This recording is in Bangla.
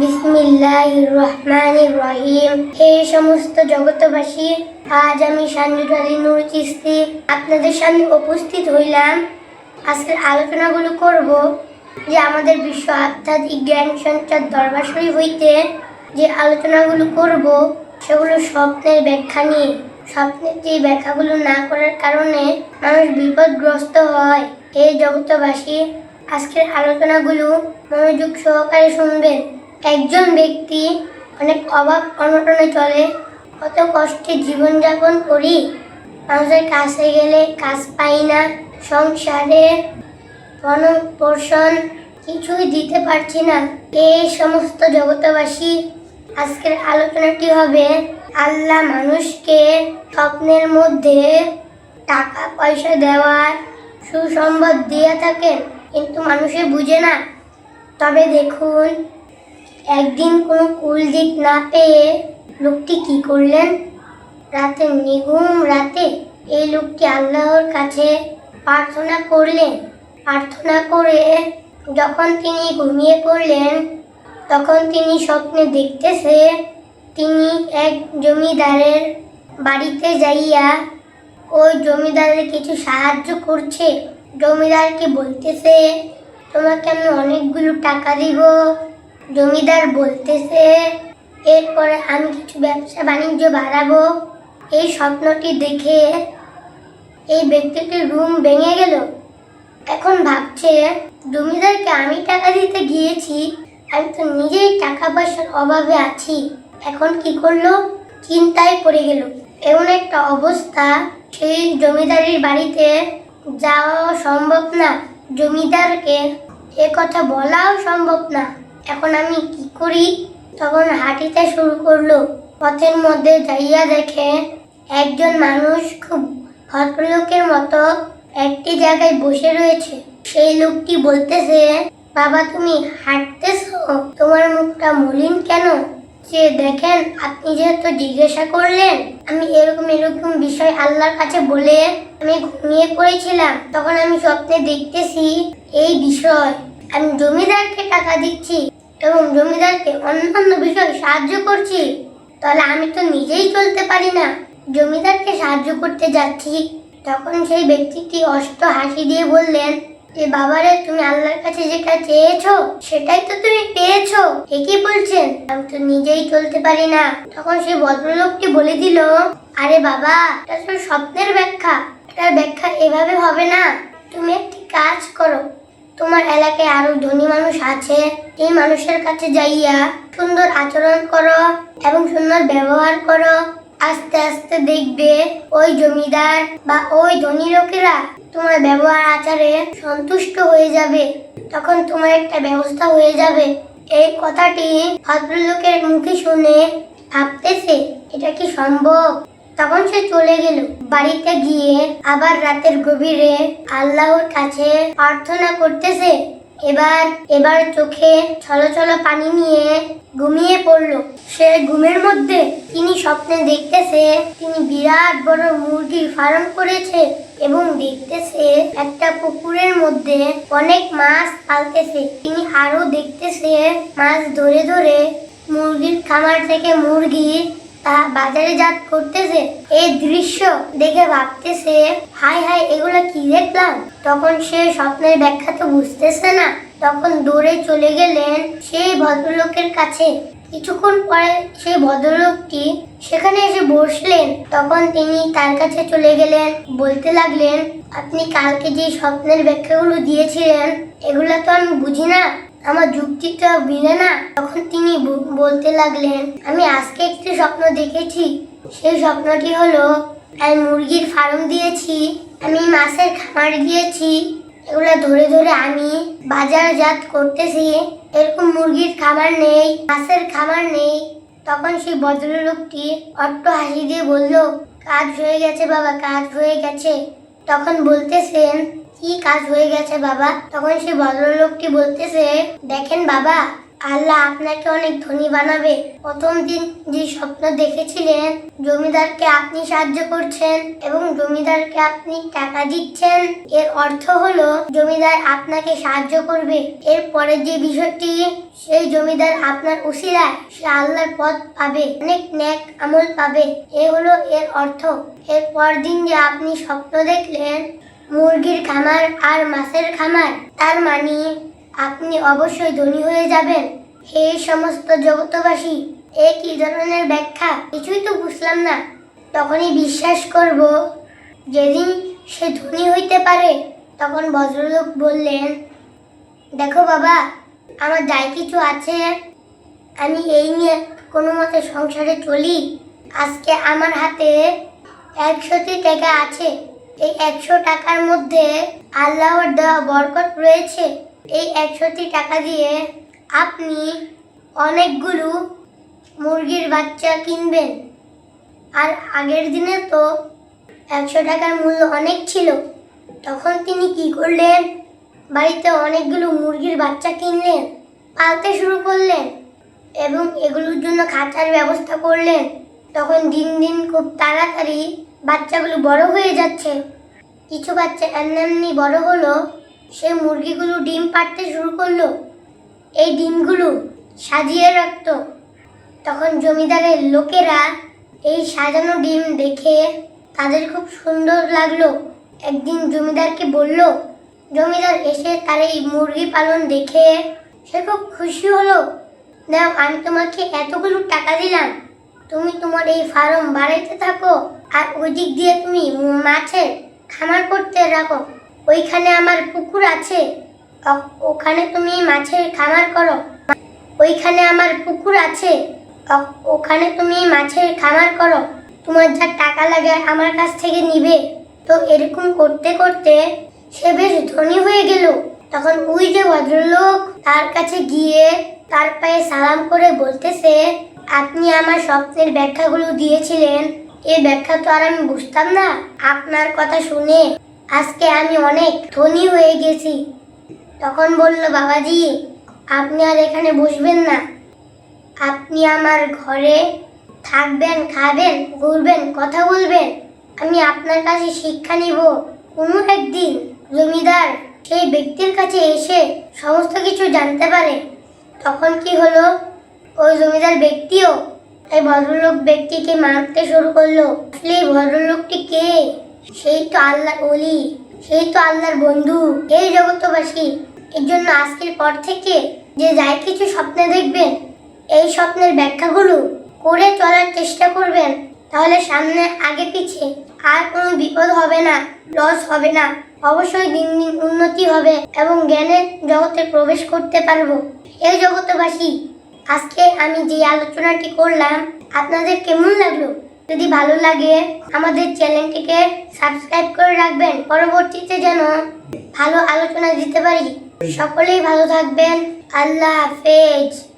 বিসমিল্লাহ রহমান রহিম হে সমস্ত জগতবাসী আজ আমি সানজুদ আলী নূর আপনাদের সামনে উপস্থিত হইলাম। আজকের আলোচনাগুলো করব যে আমাদের বিশ্ব আধ্যাত্মিক জ্ঞান সঞ্চার দরবার হইতে যে আলোচনাগুলো করব, সেগুলো স্বপ্নের ব্যাখ্যা নিয়ে। স্বপ্নের যে ব্যাখ্যাগুলো না করার কারণে মানুষ বিপদগ্রস্ত হয়। হে জগতবাসী আজকের আলোচনাগুলো মনোযোগ সহকারে শুনবেন। একজন ব্যক্তি অনেক অভাব অনটনে চলে, কত কষ্টে জীবনযাপন করি। মানুষের কাছে গেলে কাজ পাই না, সংসারে পোষণ কিছুই দিতে পারছি না। এই সমস্ত জগতবাসী আজকের আলোচনাটি হবে, আল্লাহ মানুষকে স্বপ্নের মধ্যে টাকা পয়সা দেওয়ার সুসম্বাদ দিয়ে থাকেন, কিন্তু মানুষে বুঝে না। তবে দেখুন একদিন কোনো কুল দিক না পেয়ে লোকটি কি করলেন? রাতে নিঘুম রাতে এই লোকটি আল্লাহর কাছে প্রার্থনা করলেন। প্রার্থনা করে যখন তিনি ঘুমিয়ে পড়লেন, তখন তিনি স্বপ্নে দেখতেছে তিনি এক জমিদারের বাড়িতে যাইয়া ওই জমিদারের কিছু সাহায্য করছে। জমিদারকে বলতেছে, তোমাকে আমি অনেকগুলো টাকা দিব। জমিদার বলতেছে, এরপরে আমি কিছু ব্যবসা বাণিজ্য বাড়াবো। এই স্বপ্নটি দেখে এই ব্যক্তিটির রুম ভেঙে গেল। এখন ভাবছে, জমিদারকে আমি টাকা দিতে গিয়েছি, আমি তো নিজেই টাকা পয়সার অভাবে আছি। এখন কি করল? চিন্তায় পড়ে গেল। এমন একটা অবস্থা, সেই জমিদারির বাড়িতে যাওয়া সম্ভব না। জমিদারকে এ কথা বলাও সম্ভব না। এখন আমি কি করি? তখন হাঁটিতে শুরু করল। পথের মধ্যে যাইয়া দেখে একজন মানুষ খুব ভদ্রলোকের মতো একটি জায়গায় বসে রয়েছে। সেই লোকটি বলতেছে, বাবা, তুমি হাঁটতেছো? তোমার মুখটা মলিন কেন? সে দেখেন, আপনি যেহেতু জিজ্ঞাসা করলেন, আমি এরকম এরকম বিষয় আল্লাহর কাছে বলে আমি ঘুমিয়ে পড়েছিলাম। তখন আমি স্বপ্নে দেখতেছি এই বিষয়। আমি জমিদারকে টাকা দিচ্ছি। এবং জমিদারকে অন্যান্য বিষয়ে সাহায্য করছি, তাহলে আমি তো নিজেই চলতে পারি না। জমিদারকে সাহায্য করতে যাচ্ছি। তখন সেই ব্যক্তিটি অষ্ট হাসি দিয়ে বললেন যে বাবারে, তুমি আল্লাহর কাছে যেটা চেয়েছো, সেটাই তো তুমি পেয়েছ। ঠিকই বলছেন? আমি তো নিজেই চলতে পারি না। তখন সেই ভদ্রলোকটি বলে দিল, আরে বাবা, এটা তো স্বপ্নের ব্যাখ্যা। এটার ব্যাখ্যা এভাবে হবে না। তুমি একটি কাজ করো তোমার এলাকায় আরও ধনী মানুষ আছে, এই মানুষের কাছে যাইয়া সুন্দর আচরণ করো এবং সুন্দর ব্যবহার করো। আস্তে আস্তে দেখবে ওই জমিদার বা ওই ধনী লোকেরা তোমার ব্যবহার আচারে সন্তুষ্ট হয়ে যাবে। তখন তোমার একটা ব্যবস্থা হয়ে যাবে। এই কথাটি ভদ্রলোকের মুখে শুনে ভাবতেছে, এটা কি সম্ভব? তখন সে চলে গেল। বাড়িতে গিয়ে আবার রাতের গভীরে আল্লাহর কাছে প্রার্থনা করতেছে। এবার এবার চোখে ছলো ছলো পানি নিয়ে ঘুমিয়ে পড়ল। সে ঘুমের মধ্যে তিনি স্বপ্নে দেখতেছে, তিনি বিরাট বড় মুরগির ফার্ম করেছে এবং দেখতেছে একটা পুকুরের মধ্যে অনেক মাছ পালতেছে। তিনি আরও দেখতেছে মাছ ধরে ধরে মুরগির খামার থেকে মুরগি তা বাজারে জাত করতেছে, এই দৃশ্য দেখে ভাবতেছে হাই হাই এগুলো কি দেখলাম তখন সে স্বপ্নের ব্যাখ্যা তো বুঝতেছে না। তখন দৌড়ে চলে গেলেন সেই ভদ্রলোকের কাছে। কিছুক্ষণ পরে সেই ভদ্রলোকটি সেখানে এসে বসলেন। তখন তিনি তার কাছে চলে গেলেন, বলতে লাগলেন, আপনি কালকে যে স্বপ্নের ব্যাখ্যাগুলো দিয়েছিলেন, এগুলো তো আমি বুঝি না। আমার যুক্তিটা মিলে না, তখন তিনি বলতে লাগলেন, আমি আজকে একটি স্বপ্ন দেখেছি। সেই স্বপ্নটি হলো, আমি মুরগির ফার্ম দিয়েছি, আমি মাছের খামার দিয়েছি। এগুলো ধরে ধরে আমি বাজারজাত করতেছি। এরকম মুরগির খামার নেই, মাছের খামার নেই। তখন সেই ভদ্রলোকটি অট্ট হাসি দিয়ে বলল, কাজ হয়ে গেছে বাবা, কাজ হয়ে গেছে। তখন বলতেছেন কি কাজ হয়ে গেছে বাবা? তখন সে ভদ্রলোকটি বলতেছে, দেখেন বাবা, আল্লাহ আপনাকে অনেক ধনী বানাবে। প্রথম দিন যে স্বপ্ন দেখেছিলেন, জমিদারকে আপনি সাহায্য করছেন এবং জমিদারকে আপনি টাকা দিচ্ছেন। এর অর্থ হলো, জমিদার আপনাকে সাহায্য করবে। এর পরের যে বিষয়টি, সেই জমিদার আপনার উসিলায় সে আল্লাহর পথ পাবে, অনেক ন্যাক আমল পাবে। এ হলো এর অর্থ। এর পর দিন যে আপনি স্বপ্ন দেখলেন মুরগির খামার আর মাছের খামার, তার মানে আপনি অবশ্যই ধনী হয়ে যাবেন। হে সমস্ত জগতবাসী এ কি ধরনের ব্যাখ্যা, কিছুই তো বুঝলাম না। তখনই বিশ্বাস করব, যেদিন সে ধনী হইতে পারে, তখন ভদ্রলোক বললেন, দেখো বাবা, আমার যাই কিছু আছে, আমি এই নিয়ে কোনো মতে সংসারে চলি। আজকে আমার হাতে একশোটি টাকা আছে। এই একশো টাকার মধ্যে আল্লাহর দেওয়া বরকত রয়েছে। এই একশোটি টাকা দিয়ে আপনি অনেকগুলো মুরগির বাচ্চা কিনবেন। আর আগের দিনে তো একশো টাকার মূল্য অনেক ছিল। তখন তিনি কি করলেন? বাড়িতে অনেকগুলো মুরগির বাচ্চা কিনলেন, পালতে শুরু করলেন এবং এগুলোর জন্য খাঁচার ব্যবস্থা করলেন। তখন দিন দিন খুব তাড়াতাড়ি বাচ্চাগুলো বড় হয়ে যাচ্ছে। কিছু বাচ্চা এমনি বড় হলো, সে মুরগিগুলো ডিম পাড়তে শুরু করল। এই ডিমগুলো সাজিয়ে রাখতো। তখন জমিদারের লোকেরা এই সাজানো ডিম দেখে তাদের খুব সুন্দর লাগল। একদিন জমিদারকে বলল, জমিদার এসে তার এই মুরগি পালন দেখে সে খুব খুশি হলো। দাও আমি তোমাকে এতগুলো টাকা দিলাম। তুমি তোমার এই ফার্ম বাড়াইতে থাকো, আর ওই দিক দিয়ে তুমি মাছের খামার করতে রাখো। ওইখানে আমার পুকুর আছে। ওখানে তুমি মাছের খামার করো। ওইখানে আমার পুকুর আছে। ওখানে তুমি মাছের খামার করো। তোমার যা টাকা লাগে আমার কাছ থেকে নিবে। তো এরকম করতে করতে সে বেশ ধনী হয়ে গেল। তখন ওই যে ভদ্রলোক তার কাছে গিয়ে তার পায়ে সালাম করে বলতেছে আপনি আমার স্বপ্নের ব্যাখ্যাগুলো দিয়েছিলেন। এই ব্যাখ্যা তো আর আমি বুঝতাম না। আপনার কথা শুনে আজকে আমি অনেক ধনী হয়ে গেছি। তখন বলল, বাবাজি, আপনি আর এখানে বসবেন না। আপনি আমার ঘরে থাকবেন, খাবেন, ঘুরবেন, কথা বলবেন। আমি আপনার কাছে শিক্ষা নিব। কোনো একদিন জমিদার সেই ব্যক্তির কাছে এসে সমস্ত কিছু জানতে পারে। তখন কি হলো? ওই জমিদার ব্যক্তিও। এই ভদ্রলোক ব্যক্তিকে মারতে শুরু করল। আসলে এই ভদ্রলোকটি কে? সেই তো আল্লাহর অলি সেই তো আল্লাহর বন্ধু। এই জগতবাসী এর জন্য আজকের পর থেকে যে যাই কিছু স্বপ্নে দেখবেন, এই স্বপ্নের ব্যাখ্যাগুলো করে চলার চেষ্টা করবেন। তাহলে সামনে আগে পিছে আর কোনো বিপদ হবে না, লস হবে না। অবশ্যই দিন দিন উন্নতি হবে এবং জ্ঞানের জগতে প্রবেশ করতে পারব। এই জগতবাসী আজকে আমি যে আলোচনাটি করলাম, আপনাদের কেমন লাগল? যদি ভালো লাগে, আমাদের চ্যানেলটিকে সাবস্ক্রাইব করে রাখবেন। পরবর্তীতে যেন ভালো আলোচনা দিতে পারি। সকলেই ভালো থাকবেন। আল্লাহ হাফেজ।